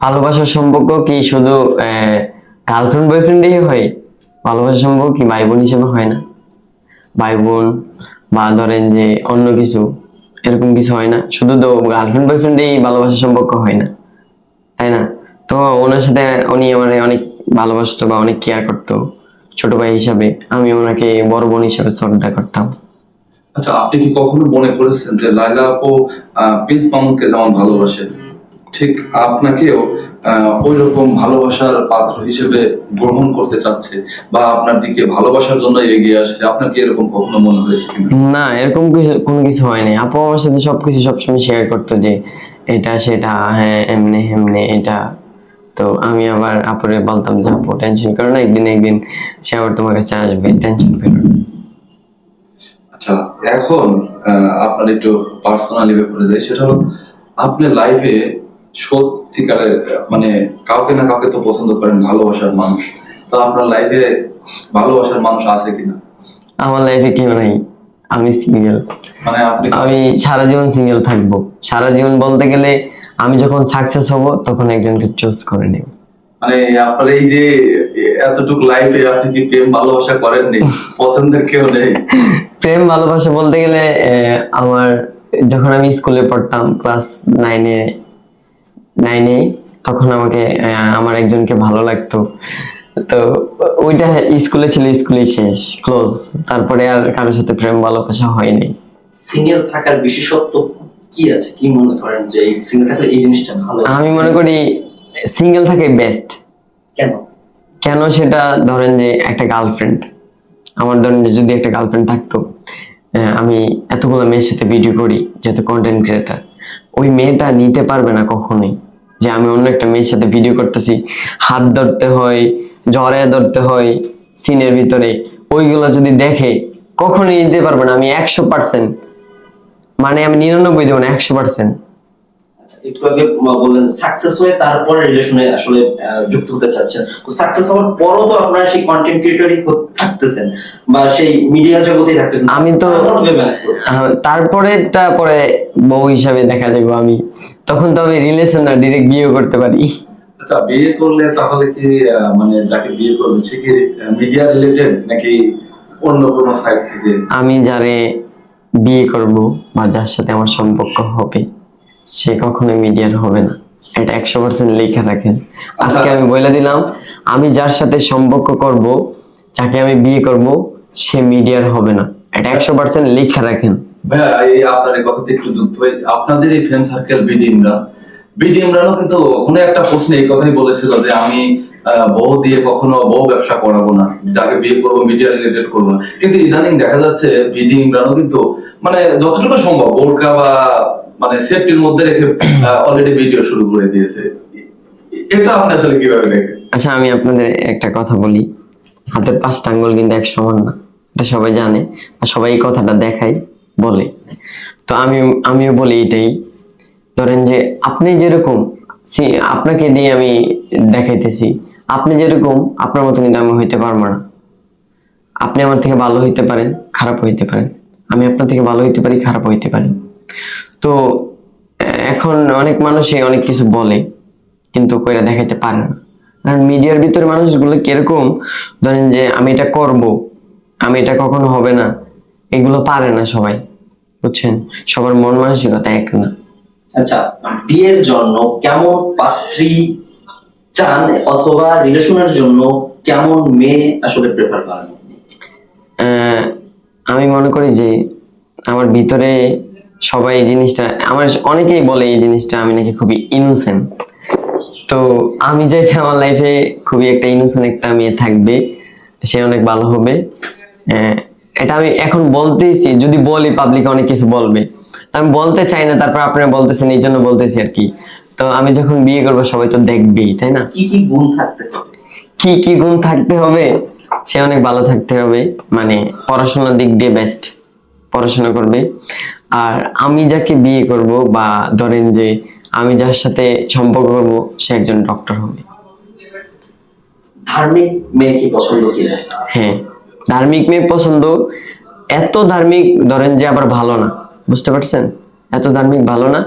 ভালোবাসার সম্পর্ক কি শুধু গার্লফ্রেন্ড বয়ফ্রেন্ডেই হয়? ভালোবাসার সম্পর্ক কি ভাই বোন হিসেবে হয় না? ভাই বোন বা ধরেন যে অন্য কিছু, এরকম কিছু হয় না। শুধু তো গার্লফ্রেন্ড বয়ফ্রেন্ডেই ভালোবাসার সম্পর্ক হয় না। তাই না? তো ওনার সাথে উনি আমার অনেক ভালোবাসতো বা অনেক কেয়ার করতো, ছোট ভাই হিসাবে। আমি ওনাকে বড় বোন হিসাবে শ্রদ্ধা করতাম। আচ্ছা আপনি কি কখনো মনে করেছেন যে লাইলা আপু প্রিন্স মামুনকে যেমন ভালোবাসে ঠিক আপনাকেও ওই রকম ভালোবাসার পাত্র হিসেবে গ্রহণ করতে চাচ্ছে বা আপনার দিকে ভালোবাসার জন্য এগিয়ে আসছে আপনার কি এরকম কখনো মনে হয়েছে না এরকম কিছু কোনো কিছু হয়নি। আপু আমার সাথে সবকিছু সবসময় শেয়ার করতো যে এটা সেটা হ্যাঁ এমনি হেমনে এটা। তো আমি আবার আপুরে বলতাম যে আপু টেনশন করো না একদিন একদিন সে আবার তোমার কাছে আসবে টেনশন করো না। আচ্ছা এখন আপনার একটু পার্সোনালি ব্যাপারে যাই সেটা হলো আপনি লাইভে সত্যিকারের মানে কাউকে না কাউকে তো পছন্দ করেন ভালোবাসার মানুষ। তো আপনার লাইভে ভালোবাসার মানুষ আছে কিনা? আমার লাইফে কেউ নাই। আমি সিঙ্গেল মানে আপনি আমি সারা জীবন সিঙ্গেল থাকব। সারা জীবন বলতে গেলে আমি যখন সাকসেস হব তখন একজনকে চুজ করে নেব। মানে আপনার এই যে এতটুকু লাইফে আপনি কি প্রেম ভালোবাসা করেননি পছন্দের কেউ নেই। প্রেম ভালোবাসা বলতে গেলে আমার যখন আমি স্কুলে পড়তাম ক্লাস নাইনে নাইনে তখন আমাকে আমার একজনকে ভালো লাগতো। তো ওইটা স্কুলে ছিল স্কুলেই শেষ ক্লোজ তারপরে আর কারোর সাথে প্রেম ভালোবাসা হয়নি। সিঙ্গেল থাকার বিশেষত্ব কি আছে? কি মনে করেন যে সিঙ্গেল থাকলে এই জিনিসটা ভালো আমি মনে করি সিঙ্গেল থাকে বেস্ট কেন? কেন সেটা ধরেন যে একটা গার্লফ্রেন্ড আমার ধরেন যে যদি একটা গার্লফ্রেন্ড থাকতো আমি এতগুলো মেয়ের সাথে ভিডিও করি যেহেতু কন্টেন্ট ক্রিয়েটার ওই মেয়েটা নিতে পারবে না কখনোই। যে আমি অন্য একটা মেয়ের সাথে ভিডিও করতেছি, হাত ধরতে হয়, জ্বরে ধরতে হয়, সিনের ভিতরে, ওইগুলো যদি দেখে, কখনোই নিতে পারবে না। আমি একশো পার্সেন্ট মানে আমি নিরানব্বই দেবো না, একশো পার্সেন্ট একটু আগে বললেন সাকসেস হয়ে তারপরে রিলেশনে আসলে যুক্ত হতে চাচ্ছেন। তো সাকসেস হওয়ার পরও তো আপনারা সেই কন্টেন্ট ক্রিয়েটরই থাকতেছেন বা সেই মিডিয়া জগতেই থাকতেছেন। আমি তো- তারপর পরে বউ হিসাবে দেখা যাবে আমি। তখন তো আমি রিলেশন না ডিরেক্ট বিয়ে করতে পারি। আচ্ছা বিয়ে করলে তাহলে কি মানে যাকে বিয়ে করবে সে কি মিডিয়া রিলেটেড নাকি অন্য কোনো সাইড থেকে? আমি যারে বিয়ে করব বা যার সাথে আমার সম্পর্ক হবে সে কখনোই মিডিয়ার হবে না। এটা একশো পার্সেন্ট লেখা রাখেন। আজকে আমি বলে দিলাম, আমি যার সাথে সম্পর্ক করব, যাকে আমি বিয়ে করব, সে মিডিয়ার হবে না। এটা একশো পার্সেন্ট লেখা রাখেন। ভাইয়া, এই আপনার কথাতে একটু যুক্ত আপনাদের এই friend circle BD Imran BD ইমরানও কিন্তু কোনো একটা প্রশ্নে এই কথাই বলেছিল যে আমি বউ দিয়ে কখনো বউ ব্যবসা করাবো না, যাকে বিয়ে করব মিডিয়া রিলেটেড করব না। কিন্তু ইদানিং দেখা যাচ্ছে বিডি কিন্তু মানে যতটুকু সম্ভব, বোরকা বা মানে সেফটির মধ্যে রেখে অলরেডি ভিডিও শুরু করে দিয়েছে। এটা আপনি আসলে কীভাবে দেখেন? আচ্ছা আমি আপনাদের একটা কথা বলি। হাতের পাঁচটা আঙ্গুল কিন্তু এক সমান না। এটা সবাই জানে আর সবাই এই কথাটা দেখায়, বলে। তো আমি, আমিও বলি এটাই। ধরেন যে আপনি যেরকম আপনাকে দিয়ে আমি দেখাইতেছি। আপনি যেরকম, আপনার মতো কিন্তু আমি হইতে পারব না। আপনি আমার থেকে ভালো হইতে পারেন, খারাপ হইতে পারেন। আমি আপনার থেকে ভালো হইতে পারি, খারাপ হইতে পারি। তো এখন অনেক মানুষই অনেক কিছু বলে কিন্তু কইরা দেখাইতে পারে না। কারণ মিডিয়ার ভিতরে মানুষগুলো কীরকম ধরেন যে আমি এটা করব আমি এটা কখনো হবে না এগুলো পারে না সবাই বুঝছেন? সবার মন মানসিকতা এক না। আচ্ছা বিয়ের জন্য কেমন পাত্রী চান অথবা রিলেশনের জন্য কেমন মেয়ে আসলে প্রেফার করেন আহ, আমি মনে করি যে আমার ভিতরে সবাই এই জিনিসটা আমার অনেকেই বলে এই জিনিসটা আমি নাকি খুবই ইনোসেন্ট তো আমি চাইতে আমার লাইফে খুবই একটা ইনোসেন্ট একটা মেয়ে থাকবে সে অনেক ভালো হবে। এটা আমি এখন বলতেইছি যদি বলি পাবলিক অনেক কিছু বলবে। আমি বলতে চাই না তারপর আপনারা বলতেছেন এই জন্য বলতেছি আর কি। তো আমি যখন বিয়ে করব সবাই তো দেখবেই তাই না? কি কি গুণ থাকতে হবে? কি কি গুণ থাকতে হবে? সে অনেক ভালো থাকতে হবে মানে পড়াশোনার দিক দিয়ে বেস্ট পড়াশোনা করবে। আর আমি যাকে বিয়ে করব বা ধরেন যে আমি যার সাথে সম্পর্ক করব সে একজন ডক্টর হবে। ধার্মিক মেয়ে কি পছন্দ কিনা? হ্যাঁ ধার্মিক মেয়ে পছন্দ। এত ধার্মিক ধরেন যে আবার ভালো না বুঝতে পারছেন? এত ধার্মিক ভালো না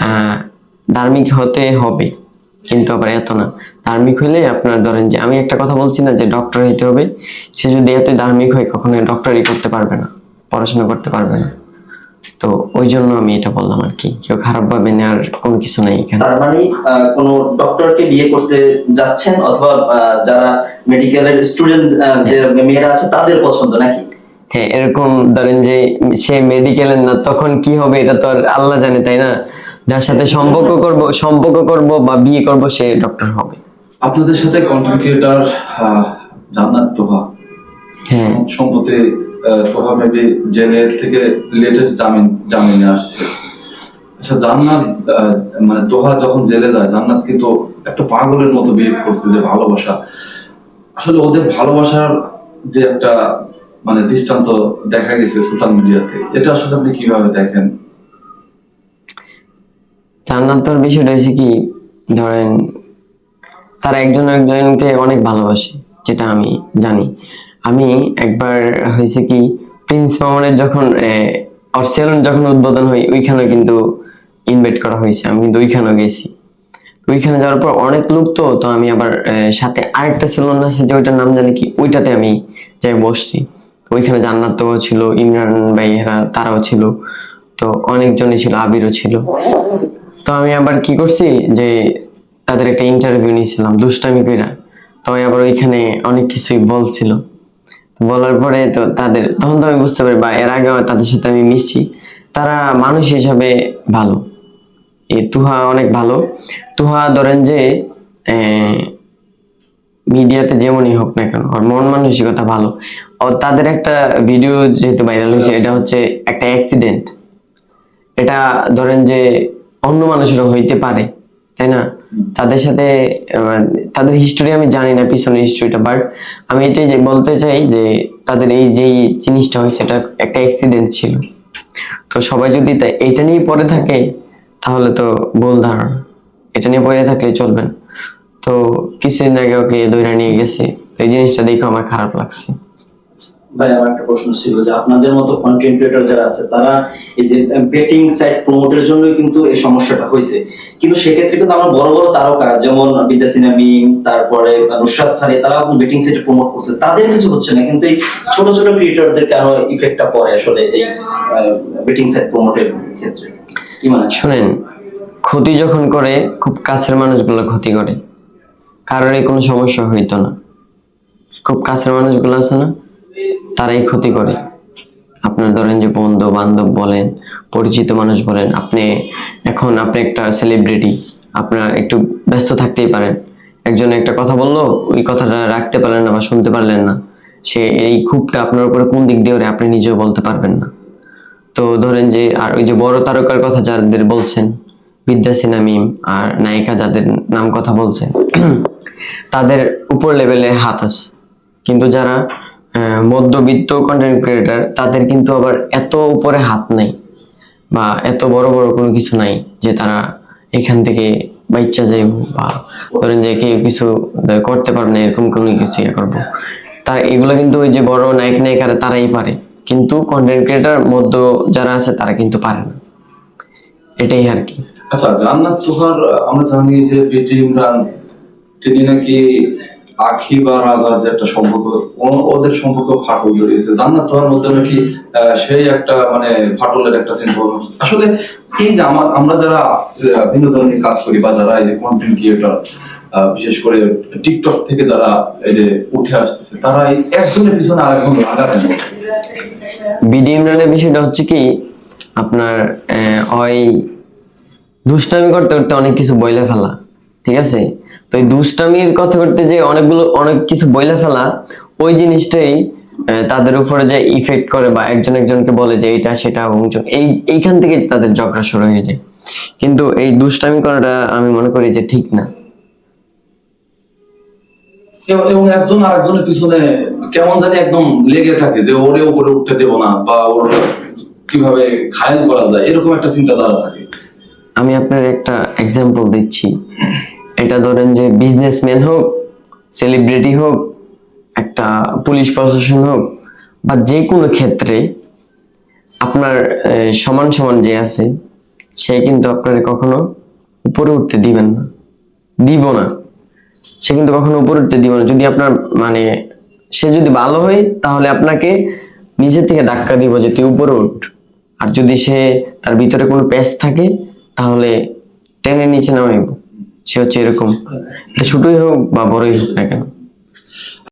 আহ, ধার্মিক হতে হবে কিন্তু আবার এত না। ধার্মিক হলে আপনার ধরেন যে আমি একটা কথা বলছি না যে ডক্টর হইতে হবে সে যদি এত ধার্মিক হয় কখনো ডক্টরই করতে পারবে না পড়াশোনা করতে পারবে না। তো ওই জন্য আমি এটা বললাম আর কি। কেউ খারাপ ভাবে নেওয়ার কোনো কিছু নেই এখানে। তার মানে কোনো ডক্টরকে বিয়ে করতে যাচ্ছেন অথবা যারা মেডিকেলের স্টুডেন্ট যে মেয়েরা আছে তাদের পছন্দ নাকি? হ্যাঁ এরকম ধরেন যে সে মেডিকেলের না তখন কি হবে এটা তো আর আল্লাহ জানে তাই না? যার সাথে সম্পর্ক করব সম্পর্ক করব বা বিয়ে করব সে ডক্টর হবে। আপনাদের সাথে কন্টেন্ট ক্রিয়েটার জান্নাত তোহা হ্যাঁ। সম্প্রতি আহ, তোহা মেবি জেলের থেকে লেটেস্ট জামিন, জামিনে আসছে। আচ্ছা জান্নাত মানে তোহা যখন জেলে যায়, জান্নাত কিন্তু একটা পাগলের মতো বিহেভ করছে যে ভালোবাসা। আসলে ওদের ভালোবাসার যে একটা মানে দৃষ্টান্ত দেখা গেছে সোশ্যাল মিডিয়াতে এটা আসলে আপনি কীভাবে দেখেন? জান্নাতর বিষয়টা হয়েছে কি, ধরেন, তারা একজন একজনকে অনেক ভালোবাসে, যেটা আমি জানি। আমি একবার হয়েছে কি প্রিন্স মামনের যখন ওর যখন উদ্বোধন হয় ওইখানে কিন্তু ইনভাইট করা হয়েছে। আমি কিন্তু ওইখানেও গেছি। ওইখানে যাওয়ার পর অনেক লোক তো তো আমি আবার সাথে আরেকটা সেলুন আছে যে ওইটার নাম জানি কি, ওইটাতে আমি যাই বসছি। ওইখানে জান্নাত তো ছিল, ইমরান ভাইয়েরা, তারাও ছিল। তো অনেকজনই ছিল, আবিরও ছিল। তো আমি আবার কি করছি যে, তাদের একটা ইন্টারভিউ নিয়েছিলাম, দুষ্টামি কইরা। তো আবার ওইখানে অনেক কিছুই বলছিল। বলার পরে তো তাদের, তখন তো আমি বুঝতে পারি, বা এর আগে তাদের সাথে আমি মিশছি। তারা মানুষ হিসাবে ভালো। এই তুহা অনেক ভালো। তুহা ধরেন যে মিডিয়াতে যেমনই হোক না কেন, ওর মন মানসিকতা ভালো। ও তাদের একটা ভিডিও যেহেতু ভাইরাল হয়েছে, এটা হচ্ছে একটা অ্যাক্সিডেন্ট এটা ধরেন যে অন্য মানুষেরও হইতে পারে, তাই না? তাদের সাথে তাদের হিস্টোরি আমি জানি না, পিছনের হিস্টোরিটা বাট আমি এটাই যে বলতে চাই যে তাদের এই যে জিনিসটা হয়েছে এটা একটা অ্যাক্সিডেন্ট ছিল। তো সবাই যদি এটা নিয়ে পড়ে থাকে, তাহলে তো ভুল ধারণা। এটা নিয়ে পড়ে থাকলে চলবে না। তো কিছুদিন আগে ওকে দৈরা নিয়ে গেছে। এই জিনিসটা দেখে আমার খারাপ লাগছে। ভাই, আমার একটা প্রশ্ন ছিল যে আপনাদের মতো কন্টেন্ট ক্রিয়েটর যারা আছে, তারা এই যে বেটিং সাইট প্রমোটের জন্য কিন্তু এই সমস্যাটা হয়েছে। কিন্তু সেক্ষেত্রে কিন্তু আমার বড় বড় তারকা, যেমন বিদ্যাসিনা মিম, তারপরে নুসরাত ফারি, তারা বেটিং সাইটে প্রমোট করছে। তাদের কিছু হচ্ছে না, কিন্তু এই ছোট ছোট ক্রিয়েটরদের কেন ইফেক্টটা পড়ে আসলে এই বেটিং সাইট প্রমোটের ক্ষেত্রে? কি মানে শুনেন, ক্ষতি যখন করে, খুব কাছের মানুষগুলো ক্ষতি করে। কারোরই কোনো সমস্যা হইতো না। খুব কাছের মানুষগুলো আছে না? তারাই ক্ষতি করে। আপনার ধরেন যে বন্ধু বান্ধব বলেন, পরিচিত মানুষ বলেন, আপনি এখন আপনি একটা সেলিব্রিটি আপনার একটু ব্যস্ত থাকতেই পারেন। একজন একটা কথা বলল, ওই কথাটা রাখতে পারলেন না বা শুনতে পারলেন না। সে এই ক্ষোভটা আপনার উপরে কোন দিক দিয়ে আপনি নিজেও বলতে পারবেন না। তো ধরেন যে, আর ওই যে বড় তারকার কথা যাদের বলছেন, বিদ্যা সিনহা মিম আর নায়িকা যাদের নাম কথা বলছেন, তাদের উপর লেভেলে হাত আছে। কিন্তু যারা মধ্যবিত্ত কন্টেন্ট ক্রিয়েটার তাদের কিন্তু আবার এত উপরে হাত নেই বা এত বড় বড় কোনো কিছু নাই যে তারা এখান থেকে বাচ্চা যাইব বা ধরেন যে কেউ কিছু করতে পারবে না, এরকম কোনো কিছু ইয়ে করব। তার এগুলো কিন্তু ওই যে বড় নায়ক নায়িকারা তারাই পারে। কিন্তু কন্টেন্ট ক্রিয়েটার মধ্য যারা আছে তারা কিন্তু পারে না। এটাই আর কি। আচ্ছা জান্নাত তোহার, আমরা জানি যে তিনি নাকি রাজার যে একটা সম্পর্ক ওদের সম্পর্ক ফাটল জান্নাত মধ্যে নাকি সেই একটা মানে ফাটলের একটা সিম্বল আসলে এই যে আমার আমরা যারা কাজ করি বা যারা এই যে কন্টেন্ট বিশেষ করে টিকটক থেকে যারা এই যে উঠে আসতেছে তারা একজনের পিছনে আরেকজন লাগাতেন বিডি ইমরানের বিষয়টা হচ্ছে কি, আপনার ওই দুষ্টামি করতে করতে অনেক কিছু বইলে ফেলা, ঠিক আছে? তো এই দুষ্টামির কথা করতে যে অনেকগুলো অনেক কিছু বইলে ফেলা ওই জিনিসটাই তাদের উপরে যে ইফেক্ট করে বা একজন একজনকে বলে যে এটা সেটা অমুক এই এইখান থেকে তাদের ঝগড়া শুরু হয়ে যায়। কিন্তু এই দুষ্টামি করাটা আমি মনে করি যে ঠিক না। এবং একজন আরেকজনের পিছনে কেমন জানি একদম লেগে থাকে যে ওরে উপরে উঠতে দেবো না বা ওর কীভাবে ঘায়ল করা যায় এরকম একটা চিন্তাধারা থাকে। আমি আপনার একটা এক্সাম্পল দিচ্ছি। এটা ধরেন যে বিজনেসম্যান হোক সেলিব্রিটি হোক, একটা পুলিশ প্রশাসন হোক, বা যে কোনো ক্ষেত্রে আপনার সমান সমান যে আছে, সে কিন্তু আপনার কখনো উপরে উঠতে দিবেন না। দিব না। সে কিন্তু কখনো উপরে উঠতে দিব না। যদি আপনার মানে সে যদি ভালো হয়, তাহলে আপনাকে নিজের থেকে ধাক্কা দিব যে তুই উপরে উঠ। আর যদি সে তার ভিতরে কোনো প্যাচ থাকে, তাহলে টেনে নিচে নামাইব। সে হচ্ছে এরকম। এটা ছোটই হোক বা বড়ই হোক না কেন।